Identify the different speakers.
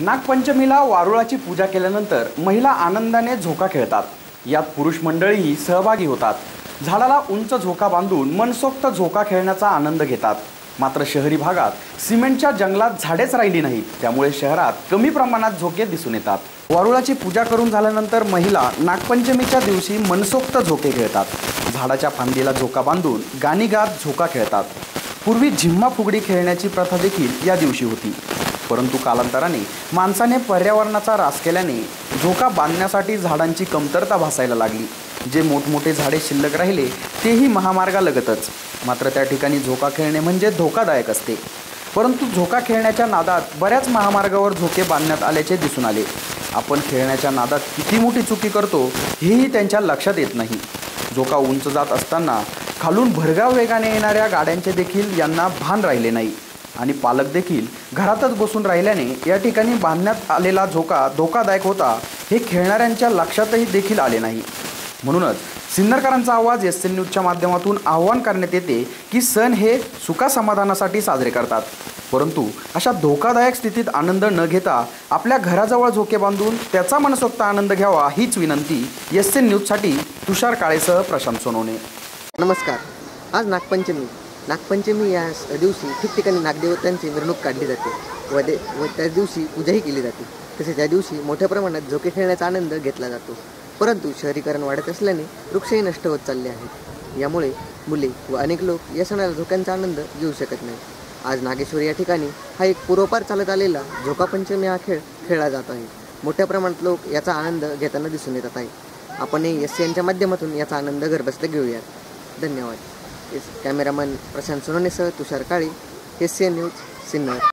Speaker 1: नागपंचमीला वारुळाची पूजा केल्यानंतर महिला आनंदाने झोका खेळतात. यात पुरुष मंडळीही सहभागी होतात. झाडाला उंच झोका बांधून मनसोक्त झोका खेळण्याचा आनंद घेतात. मात्र शहरी भागात सिमेंटच्या जंगलात झाडेच राहिली नाहीत. त्यामुळे शहरात कमी प्रमाणात झोके दिसून येतात. वारुळाची पूजा करून झाल्यानंतर महिला नागपंचमीच्या दिवशी मनसोक्त झोके खेळतात. झाडाच्या फांदीला झोका बांधून गाणी गात झोका खेळतात. पूर्वी झिम्मा फुगडी खेळण्याची प्रथा देखील या दिवशी होती. परंतु कालांतराने माणसाने पर्यावरणाचा ऱ्हास केल्याने झोका बांधण्यासाठी झाडांची कमतरता भासायला लागली. जे मोठमोठे झाडे शिल्लक राहिले तेही महामार्गालगतच. मात्र त्या ठिकाणी झोका खेळणे म्हणजे धोकादायक असते. परंतु झोका खेळण्याच्या नादात बऱ्याच महामार्गावर झोके बांधण्यात आल्याचे दिसून आले. आपण खेळण्याच्या नादात किती मोठी चुकी करतो हेही त्यांच्या लक्षात येत नाही. झोका उंच जात असताना खालून भरगाव वेगाने येणाऱ्या गाड्यांचे देखील यांना भान राहिले नाही. आणि पालक देखील घरातच बसून राहिल्याने या ठिकाणी बांधण्यात आलेला झोका धोकादायक होता हे खेळणाऱ्यांच्या लक्षातही देखील आले नाही. म्हणूनच सिन्नरकरांचा आवाज एस एन न्यूजच्या माध्यमातून आव्हान करण्यात येते की सण हे सुखासमाधानासाठी साजरे करतात. परंतु अशा धोकादायक स्थितीत आनंद न घेता आपल्या घराजवळ झोके बांधून त्याचा मनसोक्त आनंद घ्यावा हीच विनंती एस एन न्यूजसाठी तुषार काळेसह प्रशांत सोनवणे.
Speaker 2: नमस्कार. आज नागपंचमी. नागपंचमी या दिवशी ठिकठिकाणी नागदेवतांची मिरवणूक काढली जाते व दे व त्या दिवशी पूजाही केली जाते. तसेच त्या दिवशी मोठ्या प्रमाणात झोके खेळण्याचा आनंद घेतला जातो. परंतु शहरीकरण वाढत असल्याने वृक्षही नष्ट होत चालले आहेत. यामुळे मुले व अनेक लोक या सणाला झोक्यांचा आनंद घेऊ शकत नाही आज नागेश्वर या ठिकाणी हा एक पूर्वपार चालत आलेला झोकापंचमी हा खेळ खेळला जात आहे. मोठ्या प्रमाणात लोक याचा आनंद घेताना दिसून येतात आहे. आपणही एस यांच्या माध्यमातून याचा आनंद घरबसल्या घेऊयात. धन्यवाद. कॅमेरामन प्रशांत सोनवणेसह तुषार काळे एस न्यूज सिन्नर